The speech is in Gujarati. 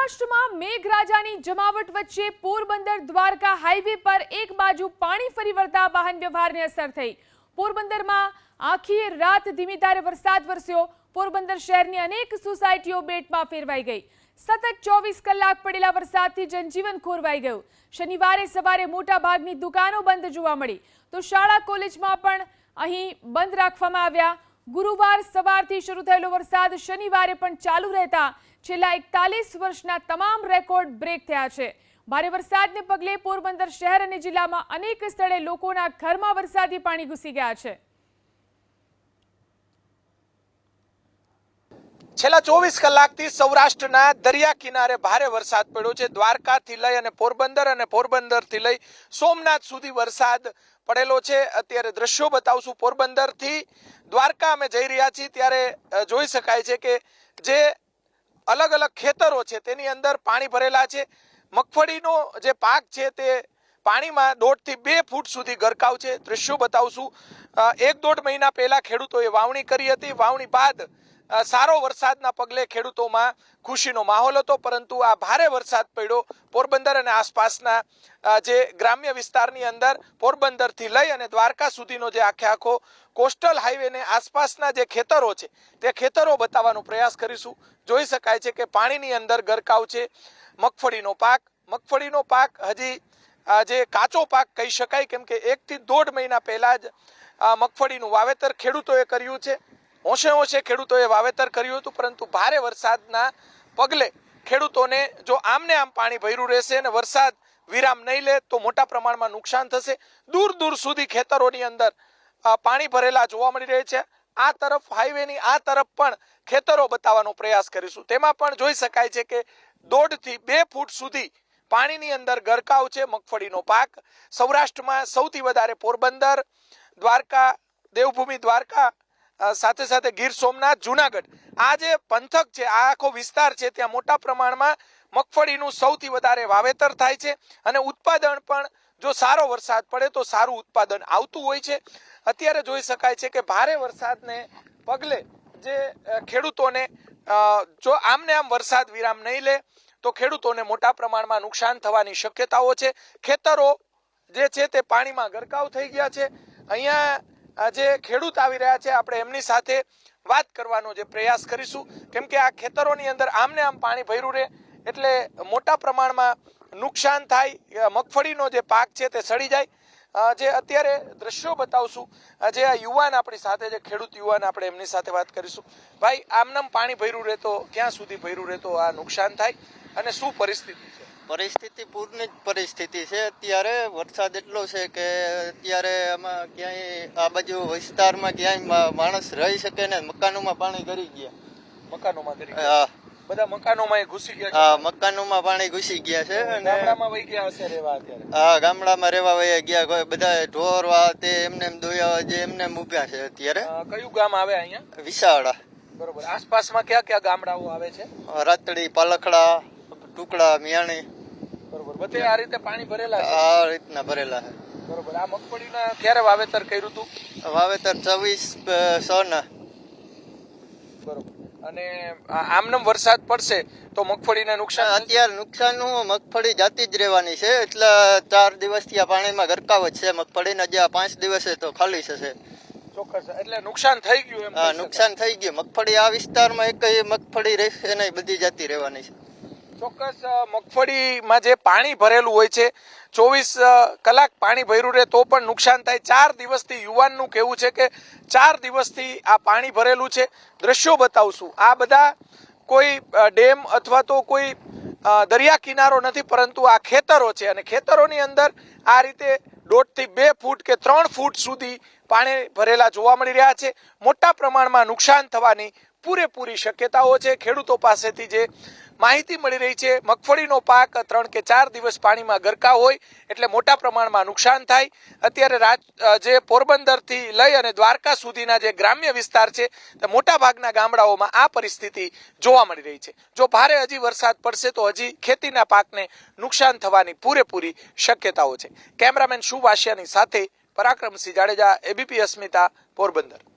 સૌરાષ્ટ્રમાં મેઘરાજાની જમાવટ વચ્ચે પોરબંદર દ્વારકા હાઈવે પર એક બાજુ પાણી ફરી વળતા વાહન વ્યવહારને અસર થઈ. પોરબંદરમાં આખી રાત ધીમી ધારે વરસાદ વરસ્યો. પોરબંદર શહેરની અનેક સોસાયટીઓ બેટમાં ફેરવાઈ ગઈ. સતત ચોવીસ કલાક પડેલા વરસાદથી જનજીવન ખોરવાઈ ગયું. શનિવારે સવારે મોટા ભાગની દુકાનો બંધ જોવા મળી. તો શાળા કોલેજમાં પણ અહીં બંધ રાખવામાં આવ્યા. ગુરુવાર સવારથી શરૂ થયેલો વરસાદ શનિવારે પણ ચાલુ રહેતા છેલ્લા એકતાલીસ વર્ષના તમામ રેકોર્ડ બ્રેક થયા છે. ભારે વરસાદને પગલે પોરબંદર શહેર અને જિલ્લામાં અનેક સ્થળે લોકોના ઘરમાં વરસાદી પાણી ઘૂસી ગયા છે. છેલ્લા ચોવીસ કલાકથી સૌરાષ્ટ્રના દરિયા કિનારે ભારે વરસાદ પડ્યો છે. દ્વારકાથી લઈ અને પોરબંદર અને પોરબંદરથી લઈ સોમનાથ સુધી વરસાદ પડેલો છે. અત્યારે દ્રશ્યો બતાવશું. પોરબંદરથી દ્વારકા અમે જઈ રહ્યા છીએ. ત્યારે જોઈ શકાય છે કે જે અલગ અલગ ખેતરો છે તેની અંદર પાણી ભરેલા છે. મગફળીનો જે પાક છે તે પાણીમાં દોઢથી બે ફૂટ સુધી ગરકાવ છે. દ્રશ્યો બતાવશું. એક દોઢ મહિના પહેલાં ખેડૂતોએ વાવણી કરી હતી. વાવણી બાદ સારો વરસાદના પગલે ખેડૂતોમાં ખુશીનો માહોલ હતો, પરંતુ આ ભારે વરસાદ પડ્યો પોરબંદર અને આસપાસના જે ગ્રામ્ય વિસ્તારની અંદર પોરબંદરથી લઈ અને દ્વારકા સુધીનો જે આખે આખો કોસ્ટલ હાઈવેને આસપાસના જે ખેતરો છે, તે ખેતરો બતાવવાનો પ્રયાસ કરીશું. જોઈ શકાય છે કે પાણીની અંદર ગરકાવ છે. મગફળીનો પાક મગફળીનો પાક હજી જે કાચો પાક કહી શકાય, કેમ કે એકથી દોઢ મહિના પહેલાં જ મગફળીનું વાવેતર ખેડૂતોએ કર્યું છે. હોંશે હોંશે ખેડૂતોએ વાવેતર કર્યું હતું, પરંતુ ભારે વરસાદના પગલે ખેડૂતોને જો આમને આમ પાણી ભર્યું રહેશે અને વરસાદ વિરામ નહીં લે, તો મોટા પ્રમાણમાં નુકસાન થશે. દૂર દૂર સુધી ખેતરોની અંદર પાણી ભરેલા જોવા મળી રહે છે. આ તરફ હાઈવેની, આ તરફ પણ ખેતરો બતાવવાનો પ્રયાસ કરીશું. તેમાં પણ જોઈ શકાય છે કે દોઢથી બે ફૂટ સુધી પાણીની અંદર ગરકાવ છે, મગફળીનો પાક. સૌરાષ્ટ્રમાં સૌથી વધારે પોરબંદર, દ્વારકા, દેવભૂમિ દ્વારકા સાથે સાથે ગીર સોમનાથ, જુનાગઢ. આ જે પંથક છે, આ આખો વિસ્તાર છે, ત્યાં મોટા પ્રમાણમાં મગફળીનું સૌથી વધારે વાવેતર થાય છે અને ઉત્પાદન પણ જો સારો વરસાદ પડે તો સારું ઉત્પાદન આવતું હોય છે. અત્યારે જોઈ શકાય છે કે ભારે વરસાદને પગલે જે ખેડૂતોને જો આમને આમ વરસાદ વિરામ નહીં લે, તો ખેડૂતોને મોટા પ્રમાણમાં નુકસાન થવાની શક્યતાઓ છે. ખેતરો જે છે તે પાણીમાં ગરકાવ થઈ ગયા છે. અહીંયા જે ખેડૂત આવી રહ્યા છે, આપણે એમની સાથે વાત કરવાનો જે પ્રયાસ કરીશું. કેમ કે આ ખેતરોની અંદર આમને આમ પાણી ભર્યું રહે, એટલે મોટા પ્રમાણમાં નુકસાન થાય મગફળીનો જે પાક છે તે સડી જાય. જે અત્યારે દ્રશ્યો બતાવશું. જે આ યુવાન આપણી સાથે, જે ખેડૂત યુવાન આપણે એમની સાથે વાત કરીશું. ભાઈ, આમનામ પાણી ભર્યું રહેતો ક્યાં સુધી ભર્યું રહેતો આ નુકસાન થાય અને શું પરિસ્થિતિ છે? પરિસ્થિતિ પૂરની જ પરિસ્થિતિ છે. અત્યારે વરસાદ એટલો છે કે અત્યારે આમાં ક્યાંય આ બાજુ વિસ્તારમાં ક્યાંય માણસ રહી શકે ને મકાનોમાં પાણી ગરી ગયા. મકાનોમાં કરી આ બધા મકાનોમાં ઘૂસી ગયા હા મકાનોમાં પાણી ઘૂસી ગયા છે અને ગામડામાં વહી ગયા હશે રેવા અત્યારે? આ ગામડામાં રહેવા વયા ગયા કોઈ બધા ઢોર વા તે એમને એમ દોયા જે એમને એમ છે અત્યારે. કયું ગામ આવે અહીંયા? વિશાળા. બરોબર. આસપાસમાં કયા કયા ગામડાઓ આવે છે? રાતડી પાલખડા ટુકડા મિયાણી. બધે આ રીતે પાણી ભરેલા છે? આ રીતના ભરેલા છે. બરોબર. આ મગફળીના ક્યારે વાવેતર કર્યું હતું વાવેતર છવ્વીસ સો ના બરોબર. અને આ આમનમ વરસાદ પડશે તો મગફળીને નુકસાન? અત્યારે નુકસાનનું મગફળી જાતી જ રહેવાની છે. એટલે ચાર દિવસથી આ પાણીમાં ગરકાવ જ છે. મગફળીને જે આ પાંચ દિવસે તો ખાલી થશે ચોક્કસ. એટલે નુકસાન થઈ ગયું એમ નુકસાન થઈ ગયું. મગફળી આ વિસ્તારમાં એક મગફળી રહેશે નહીં બધી જાતી રહેવાની છે. ચોક્કસ મગફળીમાં જે પાણી ભરેલું હોય છે, ચોવીસ કલાક પાણી ભર્યું રહે તો પણ નુકસાન થાય. ચાર દિવસથી યુવાનનું કહેવું છે કે ચાર દિવસથી આ પાણી ભરેલું છે. દ્રશ્યો બતાવશું. આ બધા કોઈ ડેમ અથવા તો કોઈ દરિયા કિનારો નથી, પરંતુ આ ખેતરો છે અને ખેતરોની અંદર આ રીતે દોઢથી બે ફૂટ કે ત્રણ ફૂટ સુધી પાણી ભરેલા જોવા મળી રહ્યા છે. મોટા પ્રમાણમાં નુકસાન થવાની પૂરેપૂરી શક્યતાઓ છે. ખેડૂતો પાસેથી જે માહિતી મળી રહી છે, મગફળીનો પાક ત્રણ કે ચાર દિવસ પાણીમાં ગરકા હોય એટલે મોટા પ્રમાણમાં નુકસાન થાય. અત્યારે રાજ જે પોરબંદરથી લઈ અને દ્વારકા સુધીના જે ગ્રામ્ય વિસ્તાર છે, તે મોટા ભાગના ગામડાઓમાં આ પરિસ્થિતિ જોવા મળી રહી છે. જો ભારે હજી વરસાદ પડશે તો હજી ખેતીના પાકને નુકસાન થવાની પૂરેપૂરી શક્યતાઓ છે. કેમેરામેન શુભાશિયાની સાથે પરાક્રમસિંહ જાડેજા, એબીપી અસ્મિતા, પોરબંદર.